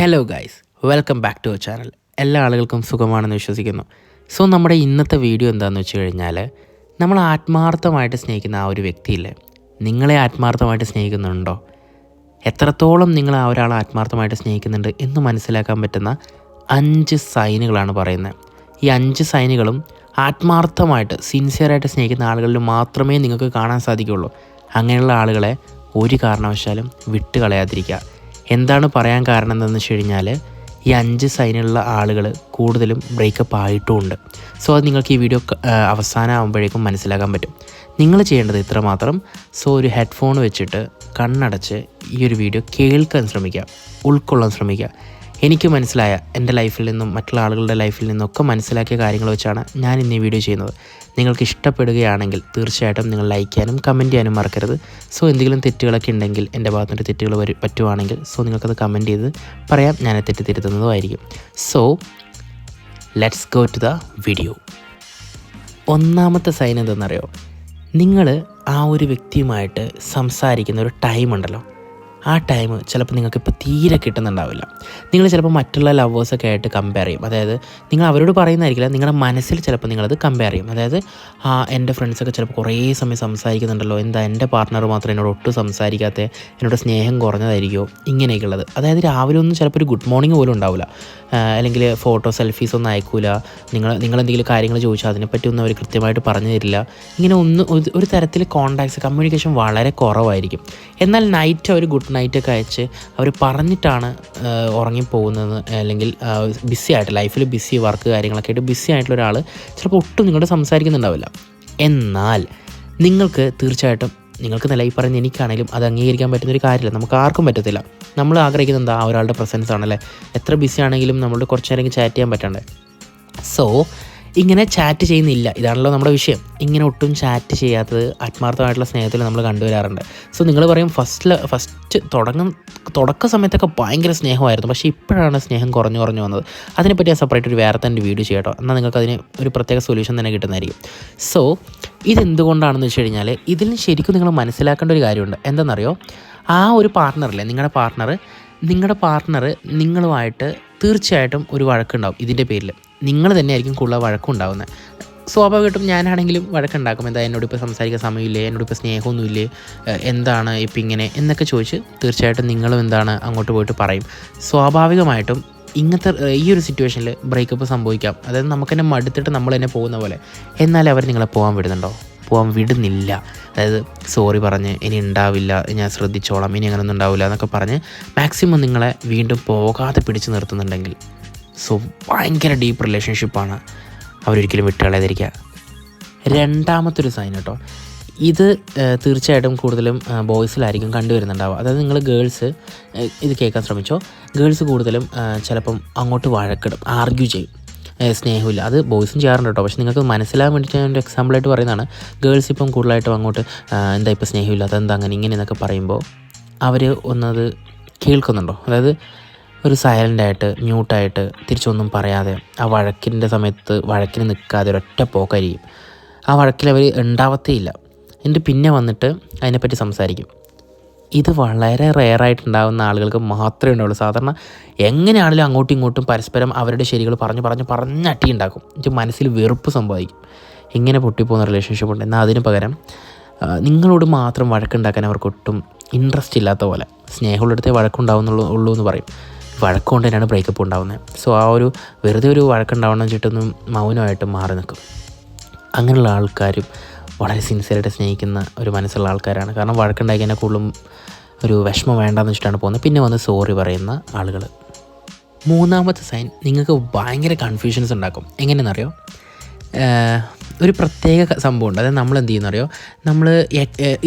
Hello guys welcome back to channel എല്ലാ ആളുകൾക്കും സുഖമാണെന്ന് വിശ്വസിക്കുന്നു. സോ നമ്മുടെ ഇന്നത്തെ വീഡിയോ എന്താണെന്ന് വെച്ച് കഴിഞ്ഞാൽ നമ്മൾ ആത്മാർത്ഥമായിട്ട് സ്നേഹിക്കുന്ന ആ ഒരു വ്യക്തിയില്ലേ? നിങ്ങളെ ആത്മാർത്ഥമായിട്ട് സ്നേഹിക്കുന്നുണ്ടോ? എത്രത്തോളം നിങ്ങൾ ആ ഒരാളെ ആത്മാർത്ഥമായിട്ട് സ്നേഹിക്കുന്നുണ്ട് എന്ന് മനസ്സിലാക്കാൻ പറ്റുന്ന അഞ്ച് സൈനുകളാണ് പറയുന്നത്. ഈ അഞ്ച് സൈനുകളും ആത്മാർത്ഥമായിട്ട് സിൻസിയറായിട്ട് സ്നേഹിക്കുന്ന ആളുകളിൽ മാത്രമേ നിങ്ങൾക്ക് കാണാൻ സാധിക്കുകയുള്ളൂ. അങ്ങനെയുള്ള ആളുകളെ ഒരു കാരണവശാലും വിട്ട് കളയാതിരിക്കുക എന്താണ് പറയാൻ കാരണം എന്താണെന്ന് വെച്ച് കഴിഞ്ഞാൽ ഈ അഞ്ച് സൈനുള്ള ആളുകൾ കൂടുതലും ബ്രേക്കപ്പ് ആയിട്ടുമുണ്ട്. സോ അത് നിങ്ങൾക്ക് ഈ വീഡിയോ അവസാനം ആകുമ്പോഴേക്കും മനസ്സിലാക്കാൻ പറ്റും. നിങ്ങൾ ചെയ്യേണ്ടത് ഇത്രമാത്രം സോ ഒരു ഹെഡ്ഫോൺ വെച്ചിട്ട് കണ്ണടച്ച് ഈ ഒരു വീഡിയോ കേൾക്കാൻ ശ്രമിക്കുക. ഉൾക്കൊള്ളാൻ ശ്രമിക്കുക. എനിക്ക് മനസ്സിലായ എന്റെ ലൈഫിൽ നിന്നും മറ്റുള്ള ആളുകളുടെ ലൈഫിൽ നിന്നൊക്കെ മനസ്സിലാക്കിയ കാര്യങ്ങൾ വെച്ചാണ് ഞാൻ ഇന്ന് ഈ വീഡിയോ ചെയ്യുന്നത്. നിങ്ങൾക്ക് ഇഷ്ടപ്പെടുകയാണെങ്കിൽ തീർച്ചയായിട്ടും നിങ്ങൾ ലൈക്ക് ചെയ്യാനും കമന്റ് ചെയ്യാനും മറക്കരുത്. സോ എന്തെങ്കിലും തെറ്റുകളൊക്കെ ഉണ്ടെങ്കിൽ എന്റെ ഭാഗത്തുനിന്ന് തെറ്റുകൾ വരും പറ്റുവാണെങ്കിൽ സോ നിങ്ങൾക്കത് കമന്റ് ചെയ്ത് പറയാം. ഞാൻ തെറ്റ് തിരുത്തുന്നതുമായിരിക്കും so let's go to the video ഒന്നാമത്തെ സൈൻ എന്തെന്നറിയോ? നിങ്ങൾ ആ ഒരു വ്യക്തിയുമായിട്ട് സംസാരിക്കുന്ന ഒരു ടൈം ഉണ്ടല്ലോ. ആ ടൈം ചിലപ്പോൾ നിങ്ങൾക്ക് ഇപ്പോൾ തീരെ കിട്ടുന്നുണ്ടാവില്ല. നിങ്ങൾ ചിലപ്പോൾ മറ്റുള്ള ലവേഴ്സൊക്കെ ആയിട്ട് കമ്പയർ ചെയ്യും. അതായത് നിങ്ങൾ അവരോട് പറയുന്നതായിരിക്കില്ല നിങ്ങളുടെ മനസ്സിൽ ചിലപ്പോൾ നിങ്ങളത് കമ്പയർ ചെയ്യും. അതായത് ആ എന്റെ ഫ്രണ്ട്സൊക്കെ ചിലപ്പോൾ കുറേ സമയം സംസാരിക്കുന്നുണ്ടല്ലോ എന്താ എന്റെ പാർട്ട്ണർ മാത്രം എന്നോട് ഒട്ടും സംസാരിക്കാത്ത എന്നോട് സ്നേഹം കുറഞ്ഞതായിരിക്കുമോ ഇങ്ങനെയൊക്കെയുള്ളത്. അതായത് രാവിലെ ഒന്നും ചിലപ്പോൾ ഒരു ഗുഡ് മോർണിംഗ് പോലും ഉണ്ടാവില്ല. അല്ലെങ്കിൽ ഫോട്ടോ സെൽഫീസ് ഒന്നും അയക്കൂല. നിങ്ങൾ നിങ്ങൾ എന്തെങ്കിലും കാര്യങ്ങൾ ചോദിച്ചാൽ അതിനെപ്പറ്റി ഒന്നും അവർ കൃത്യമായിട്ട് പറഞ്ഞു തരില്ല. ഇങ്ങനെ ഒന്ന് ഒരു- ഒരു തരത്തിൽ കോൺടാക്ട്സ് കമ്മ്യൂണിക്കേഷൻ വളരെ കുറവായിരിക്കും. എന്നാൽ നൈറ്റ് അവർ ഗുഡ് നൈറ്റൊക്കെ അയച്ച് അവർ പറഞ്ഞിട്ടാണ് ഉറങ്ങിപ്പോകുന്നത് അല്ലെങ്കിൽ ബിസി ആയിട്ട് ലൈഫിൽ ബിസി വർക്ക് കാര്യങ്ങളൊക്കെ ആയിട്ട് ബിസി ആയിട്ടുള്ള ഒരാൾ ചിലപ്പോൾ ഒട്ടും നിങ്ങളോട് സംസാരിക്കുന്നുണ്ടാവില്ല. എന്നാൽ നിങ്ങൾക്ക് തീർച്ചയായിട്ടും നിങ്ങൾക്ക് നില ഈ എനിക്കാണെങ്കിലും അത് അംഗീകരിക്കാൻ പറ്റുന്ന ഒരു കാര്യമില്ല. നമുക്ക് ആർക്കും പറ്റത്തില്ല. നമ്മൾ ആഗ്രഹിക്കുന്നത് എന്താ? ഒരാളുടെ പ്രസൻസ് ആണല്ലേ. എത്ര ബിസി ആണെങ്കിലും നമ്മളോട് കുറച്ച് നേരം ചാറ്റ് ചെയ്യാൻ പറ്റണ്ടേ? സോ ഇങ്ങനെ ചാറ്റ് ചെയ്യുന്നില്ല. ഇതാണല്ലോ നമ്മുടെ വിഷയം. ഇങ്ങനെ ഒട്ടും ചാറ്റ് ചെയ്യാത്തത് ആത്മാർത്ഥമായിട്ടുള്ള സ്നേഹത്തിൽ നമ്മൾ കണ്ടുവരാറുണ്ട്. സോ നിങ്ങൾ പറയും ഫസ്റ്റിൽ ഫസ്റ്റ് തുടങ്ങും തുടക്ക സമയത്തൊക്കെ ഭയങ്കര സ്നേഹമായിരുന്നു. പക്ഷേ ഇപ്പോഴാണ് സ്നേഹം കുറഞ്ഞു കുറഞ്ഞു വന്നത്. അതിനെപ്പറ്റി ഞാൻ സെപ്പറേറ്റ് ഒരു വേറെ തന്നെ വീഡിയോ ചെയ്യട്ടോ. എന്നാൽ നിങ്ങൾക്ക് അതിന് ഒരു പ്രത്യേക സൊല്യൂഷൻ തന്നെ കിട്ടുന്നതായിരിക്കും. സോ ഇതെന്തുകൊണ്ടാണെന്ന് വെച്ച് കഴിഞ്ഞാൽ ഇതിൽ ശരിക്കും നിങ്ങൾ മനസ്സിലാക്കേണ്ട ഒരു കാര്യമുണ്ട്. എന്താണെന്നറിയോ ആ ഒരു പാർട്ട്ണറില്ലേ നിങ്ങളുടെ പാർട്ട്ണർ നിങ്ങളുടെ പാർട്ട്ണർ നിങ്ങളുമായിട്ട് തീർച്ചയായിട്ടും ഒരു വഴക്കുണ്ടാവും ഇതിന്റെ പേരിൽ നിങ്ങൾ തന്നെയായിരിക്കും കൂടുതൽ വഴക്കുണ്ടാവുന്നത് സ്വാഭാവികമായിട്ടും ഞാനാണെങ്കിലും വഴക്കുണ്ടാക്കും എന്താ എന്നോട് ഇപ്പോൾ സംസാരിക്കാൻ സമയമില്ലേ? എന്നോട് ഇപ്പോൾ സ്നേഹമൊന്നുമില്ലേ? എന്താണ് ഇപ്പം ഇങ്ങനെ? എന്നൊക്കെ ചോദിച്ച് തീർച്ചയായിട്ടും നിങ്ങളും എന്താണ് അങ്ങോട്ട് പോയിട്ട് പറയും. സ്വാഭാവികമായിട്ടും ഇങ്ങനത്തെ ഈ ഒരു സിറ്റുവേഷനിൽ ബ്രേക്കപ്പ് സംഭവിക്കാം. അതായത് നമുക്ക് തന്നെ മടുത്തിട്ട് നമ്മൾ തന്നെ പോകുന്ന പോലെ. എന്നാലേ അവർ നിങ്ങളെ പോകാൻ വിടുന്നുണ്ടോ? പോകാൻ വിടുന്നില്ല. അതായത് സോറി പറഞ്ഞ് ഇനി ഉണ്ടാവില്ല. ഞാൻ ശ്രദ്ധിച്ചോളാം. ഇനി അങ്ങനെയൊന്നും ഉണ്ടാവില്ല എന്നൊക്കെ പറഞ്ഞ് മാക്സിമം നിങ്ങളെ വീണ്ടും പോകാതെ പിടിച്ചു നിർത്തുന്നുണ്ടെങ്കിൽ സോ ഭയങ്കര ഡീപ്പ് റിലേഷൻഷിപ്പാണ് അവരൊരിക്കലും വിട്ടുകളയാതിരിക്കുക. രണ്ടാമത്തൊരു സൈൻ കേട്ടോ ഇത് തീർച്ചയായിട്ടും കൂടുതലും ബോയ്സിലായിരിക്കും കണ്ടുവരുന്നുണ്ടാവുക. അതായത് നിങ്ങൾ ഗേൾസ് ഇത് കേൾക്കാൻ ശ്രമിച്ചോ? ഗേൾസ് കൂടുതലും ചിലപ്പം അങ്ങോട്ട് വഴക്കിടും ആർഗ്യൂ ചെയ്യും. സ്നേഹമില്ല. അത് ബോയ്സും ചെയ്യാറുണ്ട് കേട്ടോ പക്ഷെ നിങ്ങൾക്ക് മനസ്സിലാകാൻ വേണ്ടിയിട്ട് ഞാൻ ഒരു എക്സാമ്പിളായിട്ട് പറയുന്നതാണ്. ഗേൾസ് ഇപ്പം കൂടുതലായിട്ടും അങ്ങോട്ട് എന്താ ഇപ്പോൾ സ്നേഹമില്ല അതെന്താ അങ്ങനെ ഇങ്ങനെ എന്നൊക്കെ പറയുമ്പോൾ അവർ ഒന്നത് കേൾക്കുന്നുണ്ടോ? അതായത് ഒരു സൈലന്റായിട്ട് മ്യൂട്ടായിട്ട് തിരിച്ചൊന്നും പറയാതെ ആ വഴക്കിന്റെ സമയത്ത് വഴക്കിന് നിൽക്കാതെ ഒരൊറ്റ പോക്കരിയും ആ വഴക്കിൽ അവർ ഉണ്ടാവത്തേയില്ല. എന്നിട്ട് പിന്നെ വന്നിട്ട് അതിനെപ്പറ്റി സംസാരിക്കും. ഇത് വളരെ റെയറായിട്ടുണ്ടാകുന്ന ആളുകൾക്ക് മാത്രമേ ഉണ്ടാവുള്ളൂ. സാധാരണ എങ്ങനെയാണെങ്കിലും അങ്ങോട്ടും ഇങ്ങോട്ടും പരസ്പരം അവരുടെ ശരികൾ പറഞ്ഞ് പറഞ്ഞ് പറഞ്ഞ് അട്ടി ഉണ്ടാക്കും എനിക്ക് മനസ്സിൽ വെറുപ്പ് സംഭവിക്കും. ഇങ്ങനെ പൊട്ടിപ്പോകുന്ന റിലേഷൻഷിപ്പ് ഉണ്ട്. എന്നാൽ അതിന് പകരം നിങ്ങളോട് മാത്രം വഴക്കുണ്ടാക്കാൻ അവർക്കൊട്ടും ഇൻട്രസ്റ്റ് ഇല്ലാത്ത പോലെ സ്നേഹമുള്ളിടത്തേ വഴക്കുണ്ടാവുന്നുള്ളൂ ഉള്ളൂ എന്ന് പറയും. വഴക്കുകൊണ്ട് തന്നെയാണ് ബ്രേക്കപ്പ് ഉണ്ടാകുന്നത് സോ ആ ഒരു വെറുതെ ഒരു വഴക്കുണ്ടാവണം വെച്ചിട്ടൊന്നും മൗനമായിട്ട് മാറി നിൽക്കും. അങ്ങനെയുള്ള ആൾക്കാരും വളരെ സിൻസിയറായിട്ട് സ്നേഹിക്കുന്ന ഒരു മനസ്സുള്ള ആൾക്കാരാണ്. കാരണം വഴക്കുണ്ടാക്കി തന്നെ കൂടുതലും ഒരു വിഷമം വേണ്ടാന്ന് വെച്ചിട്ടാണ് പോകുന്നത്. പിന്നെ വന്ന് സോറി പറയുന്ന ആളുകൾ മൂന്നാമത്തെ സൈൻ നിങ്ങൾക്ക് ഭയങ്കര കൺഫ്യൂഷൻസ് ഉണ്ടാക്കും. എങ്ങനെയെന്നറിയോ? ഒരു പ്രത്യേക സംഭവമുണ്ട് അതായത് നമ്മൾ എന്ത് ചെയ്യുന്നറിയോ നമ്മൾ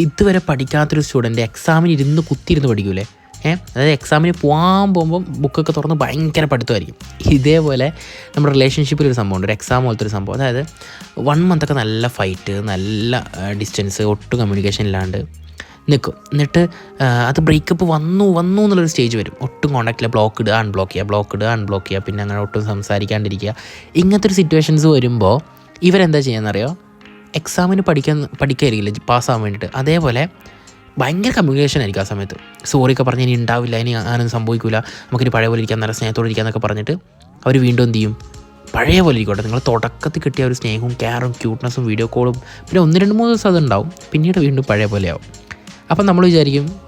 ഇതുവരെ പഠിക്കാത്തൊരു സ്റ്റുഡന്റ് എക്സാമിന് ഇരുന്ന് കുത്തിയിരുന്ന് പഠിക്കൂലേ? അതായത് എക്സാമിന് പോകാൻ പോകുമ്പം ബുക്കൊക്കെ തുറന്ന് ഭയങ്കര പഠിത്തമായിരിക്കും. ഇതേപോലെ നമ്മുടെ റിലേഷൻഷിപ്പിൽ ഒരു സംഭവമുണ്ട് ഒരു എക്സാം പോലത്തെ ഒരു സംഭവം. അതായത് വൺ മന്തൊക്കെ നല്ല ഫൈറ്റ് നല്ല ഡിസ്റ്റൻസ് ഒട്ടും കമ്മ്യൂണിക്കേഷൻ ഇല്ലാണ്ട് നിൽക്കും എന്നിട്ട് അത് ബ്രേക്കപ്പ് വന്നു വന്നു എന്നുള്ളൊരു സ്റ്റേജ് വരും. ഒട്ടും കോണ്ടാക്റ്റില്ല ബ്ലോക്ക് ഇടുക അൺബ്ലോക്ക് ചെയ്യുക ബ്ലോക്ക് ഇടുക അൺബ്ലോക്ക് ചെയ്യുക. പിന്നെ അങ്ങനെ ഒട്ടും സംസാരിക്കാണ്ടിരിക്കുക. ഇങ്ങനത്തെ ഒരു സിറ്റുവേഷൻസ് വരുമ്പോൾ ഇവരെന്താ ചെയ്യുന്നറിയോ? എക്സാമിന് പഠിക്കാൻ പഠിക്കായിരിക്കില്ല പാസ്സാകാൻ വേണ്ടിയിട്ട്. അതേപോലെ ഭയങ്കര കമ്മ്യൂണിക്കേഷൻ ആയിരിക്കും ആ സമയത്ത്. സോറി ഒക്കെ പറഞ്ഞ് ഇനി ഉണ്ടാവില്ല ഇനി അങ്ങനൊന്നും സംഭവിക്കില്ല നമുക്കിനി പഴയ പോലെ ഇരിക്കാം നല്ല സ്നേഹത്തോടെ ഇരിക്കാം എന്നൊക്കെ പറഞ്ഞിട്ട് അവർ വീണ്ടും എന്ത് ചെയ്യും? പഴയ പോലെ ഇരിക്കട്ടെ. നിങ്ങൾ തുടക്കത്തിൽ കിട്ടിയ ഒരു സ്നേഹവും കെയറും ക്യൂട്ട്നെസ്സും വീഡിയോ കോളും പിന്നെ ഒന്ന് രണ്ട് മൂന്ന് ദിവസം അതുണ്ടാവും പിന്നീട് വീണ്ടും പഴയ പോലെയാവും അപ്പം നമ്മൾ വിചാരിക്കും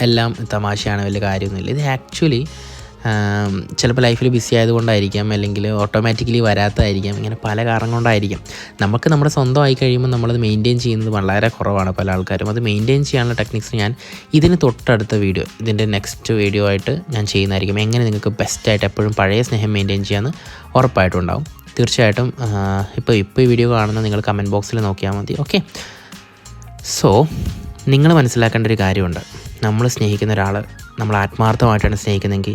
എല്ലാം തമാശയാണ് വലിയ കാര്യമൊന്നുമില്ല. ഇത് ആക്ച്വലി ചിലപ്പോൾ ലൈഫിൽ ബിസി ആയതുകൊണ്ടായിരിക്കാം അല്ലെങ്കിൽ ഓട്ടോമാറ്റിക്കലി വരാത്തതായിരിക്കാം ഇങ്ങനെ പല കാരണം കൊണ്ടായിരിക്കും. നമുക്ക് നമ്മുടെ സ്വന്തമായി കഴിയുമ്പോൾ നമ്മളത് മെയിന്റെയിൻ ചെയ്യുന്നത് വളരെ കുറവാണ് പല ആൾക്കാരും. അത് മെയിന്റെയിൻ ചെയ്യാനുള്ള ടെക്നിക്സ് ഞാൻ ഇതിന് തൊട്ടടുത്ത വീഡിയോ ഇതിന്റെ നെക്സ്റ്റ് വീഡിയോ ആയിട്ട് ഞാൻ ചെയ്യുന്നതായിരിക്കും. എങ്ങനെ നിങ്ങൾക്ക് ബെസ്റ്റായിട്ട് എപ്പോഴും പഴയ സ്നേഹം മെയിന്റെയിൻ ചെയ്യാമെന്ന് ഉറപ്പായിട്ടും ഉണ്ടാവും തീർച്ചയായിട്ടും ഇപ്പോൾ ഇപ്പോൾ ഈ വീഡിയോ കാണുന്ന നിങ്ങൾ കമന്റ് ബോക്സിൽ നോക്കിയാൽ മതി ഓക്കെ സോ നിങ്ങൾ മനസ്സിലാക്കേണ്ട ഒരു കാര്യമുണ്ട്. നമ്മൾ സ്നേഹിക്കുന്ന ഒരാൾ നമ്മൾ ആത്മാർത്ഥമായിട്ടാണ് സ്നേഹിക്കുന്നതെങ്കിൽ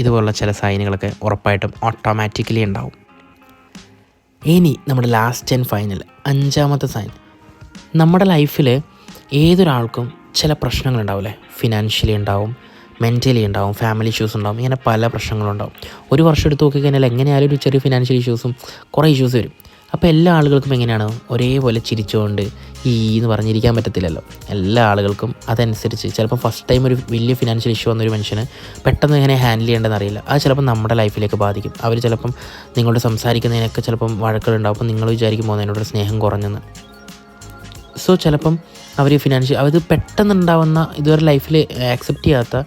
ഇതുപോലുള്ള ചില സൈനുകളൊക്കെ ഉറപ്പായിട്ടും ഓട്ടോമാറ്റിക്കലി ഉണ്ടാവും. ഇനി നമ്മുടെ ലാസ്റ്റ് ആൻഡ് ഫൈനൽ അഞ്ചാമത്തെ സൈൻ നമ്മുടെ ലൈഫിൽ ഏതൊരാൾക്കും ചില പ്രശ്നങ്ങൾ പ്രശ്നങ്ങളുണ്ടാവില്ലേ ഫിനാൻഷ്യലി ഉണ്ടാവും മെന്റലി ഉണ്ടാവും ഫാമിലി ഇഷ്യൂസ് ഉണ്ടാവും ഇങ്ങനെ പല പ്രശ്നങ്ങളുണ്ടാവും ഒരു വർഷം എടുത്ത് നോക്കിക്കഴിഞ്ഞാൽ എങ്ങനെയായാലും ഒരു ചെറിയ ഫിനാൻഷ്യൽ ഇഷ്യൂസും കുറേ ഇഷ്യൂസ് വരും. അപ്പോൾ എല്ലാ ആളുകൾക്കും എങ്ങനെയാണ്? ഒരേപോലെ ചിരിച്ചുകൊണ്ട് ഈ എന്ന് പറഞ്ഞിരിക്കാൻ പറ്റത്തില്ലല്ലോ. എല്ലാ ആളുകൾക്കും അതനുസരിച്ച് ചിലപ്പോൾ ഫസ്റ്റ് ടൈം ഒരു വലിയ ഫിനാൻഷ്യൽ ഇഷ്യൂ വന്നൊരു മനുഷ്യന് പെട്ടെന്ന് എങ്ങനെ ഹാൻഡിൽ ചെയ്യേണ്ടതെന്ന് അറിയില്ല. അത് ചിലപ്പോൾ നമ്മുടെ ലൈഫിലേക്ക് ബാധിക്കും. അവർ ചിലപ്പം നിങ്ങളോട് സംസാരിക്കുന്നതിനൊക്കെ ചിലപ്പം വഴക്കുകളുണ്ടാവും. അപ്പോൾ നിങ്ങൾ വിചാരിക്കുമ്പോൾ എന്നോട് സ്നേഹം കുറഞ്ഞെന്ന്? സോ ചിലപ്പം അവർ ഫിനാൻഷ്യൽ അത് പെട്ടെന്നുണ്ടാവുന്ന ഇതുവരെ ലൈഫിൽ ആക്സെപ്റ്റ് ചെയ്യാത്ത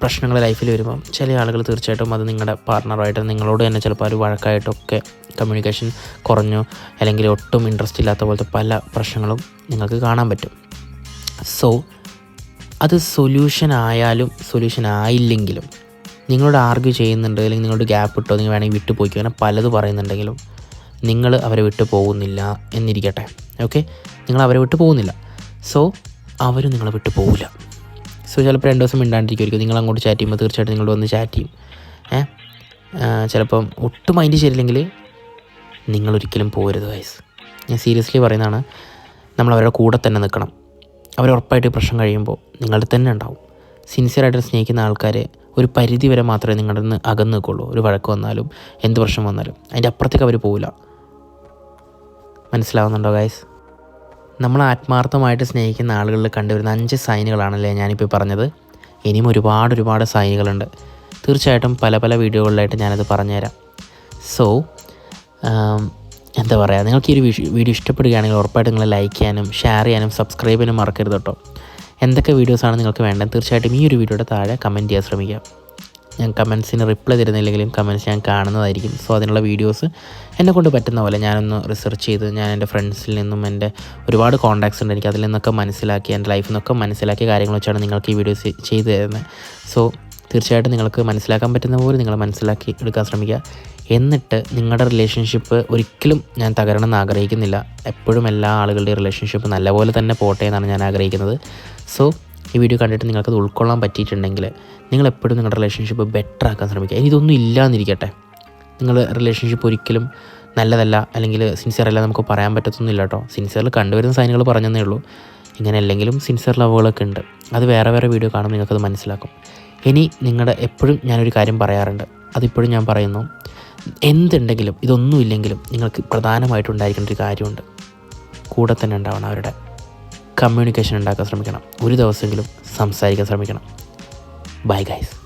പ്രശ്നങ്ങൾ ലൈഫിൽ വരുമ്പം ചില ആളുകൾ തീർച്ചയായിട്ടും അത് നിങ്ങളുടെ പാർട്ണറായിട്ട് നിങ്ങളോട് തന്നെ ചിലപ്പോൾ ഒരു വഴക്കായിട്ടൊക്കെ കമ്മ്യൂണിക്കേഷൻ കുറഞ്ഞു അല്ലെങ്കിൽ ഒട്ടും ഇൻട്രസ്റ്റ് ഇല്ലാത്ത പോലത്തെ പല പ്രശ്നങ്ങളും നിങ്ങൾക്ക് കാണാൻ പറ്റും. സോ അത് സൊല്യൂഷൻ ആയാലും സൊല്യൂഷൻ ആയില്ലെങ്കിലും നിങ്ങളോട് ആർഗ്യൂ ചെയ്യുന്നുണ്ട് അല്ലെങ്കിൽ നിങ്ങളോട് ഗ്യാപ്പ് ഇട്ടോ നിങ്ങൾ വേണമെങ്കിൽ വിട്ടു പോയിക്കോ അങ്ങനെ പലത് പറയുന്നുണ്ടെങ്കിലും നിങ്ങൾ അവരെ വിട്ടു പോകുന്നില്ല എന്നിരിക്കട്ടെ. ഓക്കെ നിങ്ങൾ അവരെ വിട്ടു പോകുന്നില്ല. സോ അവരും നിങ്ങളെ വിട്ടു പോകില്ല സോ ചിലപ്പോൾ രണ്ട് ദിവസം മിണ്ടാണ്ടിരിക്കുമായിരിക്കും നിങ്ങൾ അങ്ങോട്ട് ചാറ്റ് ചെയ്യുമ്പോൾ തീർച്ചയായിട്ടും നിങ്ങൾ വന്ന് ചാറ്റ് ചെയ്യും. ഏഹ് ചിലപ്പം ഒട്ടും മൈൻഡ് ശരിയില്ലെങ്കിൽ നിങ്ങളൊരിക്കലും പോരുത് വയസ്സ് ഞാൻ സീരിയസ്ലി പറയുന്നതാണ് നമ്മൾ അവരുടെ കൂടെ തന്നെ നിൽക്കണം. അവർ ഉറപ്പായിട്ട് പ്രശ്നം കഴിയുമ്പോൾ നിങ്ങളുടെ തന്നെ ഉണ്ടാവും. സിൻസിയറായിട്ട് സ്നേഹിക്കുന്ന ആൾക്കാർ ഒരു പരിധി വരെ മാത്രമേ നിങ്ങളുടെ നിന്ന് അകന്ന് നിൽക്കുള്ളൂ. ഒരു വഴക്ക് വന്നാലും എന്ത് പ്രശ്നം വന്നാലും അതിന്റെ അപ്പുറത്തേക്ക് അവർ പോവില്ല. മനസ്സിലാവുന്നുണ്ടോ ഗൈസ് നമ്മൾ ആത്മാർത്ഥമായിട്ട് സ്നേഹിക്കുന്ന ആളുകളിൽ കണ്ടുവരുന്ന അഞ്ച് സൈനുകളാണല്ലേ ഞാനിപ്പോൾ പറഞ്ഞത്. ഇനിയും ഒരുപാട് ഒരുപാട് സൈനുകളുണ്ട്. തീർച്ചയായിട്ടും പല പല വീഡിയോകളിലായിട്ട് ഞാനത് പറഞ്ഞുതരാം. സോ എന്താ പറയുക നിങ്ങൾക്ക് ഈ ഒരു വീഡിയോ ഇഷ്ടപ്പെടുകയാണെങ്കിൽ ഉറപ്പായിട്ട് നിങ്ങൾ ലൈക്ക് ചെയ്യാനും ഷെയർ ചെയ്യാനും സബ്സ്ക്രൈബ് ചെയ്യാനും മറക്കരുത് കേട്ടോ. എന്തൊക്കെ വീഡിയോസാണ് നിങ്ങൾക്ക് വേണ്ടത് തീർച്ചയായിട്ടും ഈ ഒരു വീഡിയോയുടെ താഴെ കമന്റ് ചെയ്യാൻ ശ്രമിക്കുക ഞാൻ കമൻസിന് റിപ്ലൈ തരുന്നില്ലെങ്കിലും കമൻസ് ഞാൻ കാണുന്നതായിരിക്കും. സോ അതിനുള്ള വീഡിയോസ് എന്നെ കൊണ്ട് പറ്റുന്ന പോലെ ഞാനൊന്ന് റിസർച്ച് ചെയ്ത് ഞാൻ എന്റെ ഫ്രണ്ട്സിൽ നിന്നും എന്റെ ഒരുപാട് കോൺടാക്ട്സ് ഉണ്ട്. എനിക്ക് അതിൽ നിന്നൊക്കെ മനസ്സിലാക്കി എന്റെ ലൈഫിൽ നിന്നൊക്കെ മനസ്സിലാക്കിയ കാര്യങ്ങൾ വെച്ചാണ് നിങ്ങൾക്ക് ഈ വീഡിയോസ് ചെയ്തു തരുന്നത്. സോ തീർച്ചയായിട്ടും നിങ്ങൾക്ക് മനസ്സിലാക്കാൻ പറ്റുന്ന പോലെ നിങ്ങൾ മനസ്സിലാക്കി എടുക്കാൻ ശ്രമിക്കുക. എന്നിട്ട് നിങ്ങളുടെ റിലേഷൻഷിപ്പ് ഒരിക്കലും ഞാൻ തകരണമെന്ന് ആഗ്രഹിക്കുന്നില്ല. എപ്പോഴും എല്ലാ ആളുകളുടെയും റിലേഷൻഷിപ്പ് നല്ലപോലെ തന്നെ പോട്ടെ എന്നാണ് ഞാൻ ആഗ്രഹിക്കുന്നത്. സോ ഈ വീഡിയോ കണ്ടിട്ട് നിങ്ങൾക്കത് ഉൾക്കൊള്ളാൻ പറ്റിയിട്ടുണ്ടെങ്കിൽ നിങ്ങൾ എപ്പോഴും നിങ്ങളുടെ റിലേഷൻഷിപ്പ് ബെറ്റർ ആക്കാൻ ശ്രമിക്കുക. ഇനി ഇതൊന്നും ഇല്ലാന്നിരിക്കട്ടെ. നിങ്ങൾ റിലേഷൻഷിപ്പ് ഒരിക്കലും നല്ലതല്ല അല്ലെങ്കിൽ സിൻസിയർ അല്ല നമുക്ക് പറയാൻ പറ്റത്തൊന്നുമില്ല കേട്ടോ. സിൻസിയറിൽ കണ്ടുവരുന്ന സൈനുകൾ പറഞ്ഞതേ ഉള്ളൂ. ഇങ്ങനെ അല്ലെങ്കിലും സിൻസിയർ ലവുകളൊക്കെ ഉണ്ട്. അത് വേറെ വേറെ വീഡിയോ കാണുമ്പോൾ നിങ്ങൾക്കത് മനസ്സിലാക്കും. ഇനി നിങ്ങളുടെ എപ്പോഴും ഞാനൊരു കാര്യം പറയാറുണ്ട്. അതിപ്പോഴും ഞാൻ പറയുന്നു എന്തുണ്ടെങ്കിലും ഇതൊന്നുമില്ലെങ്കിലും നിങ്ങൾക്ക് പ്രധാനമായിട്ടുണ്ടായിരിക്കേണ്ട ഒരു കാര്യമുണ്ട്. കൂടെ തന്നെ ഉണ്ടാവണം അവരുടെ കമ്മ്യൂണിക്കേഷൻ ഉണ്ടാക്കാൻ ശ്രമിക്കണം. ഒരു ദിവസമെങ്കിലും സംസാരിക്കാൻ ശ്രമിക്കണം. Bye guys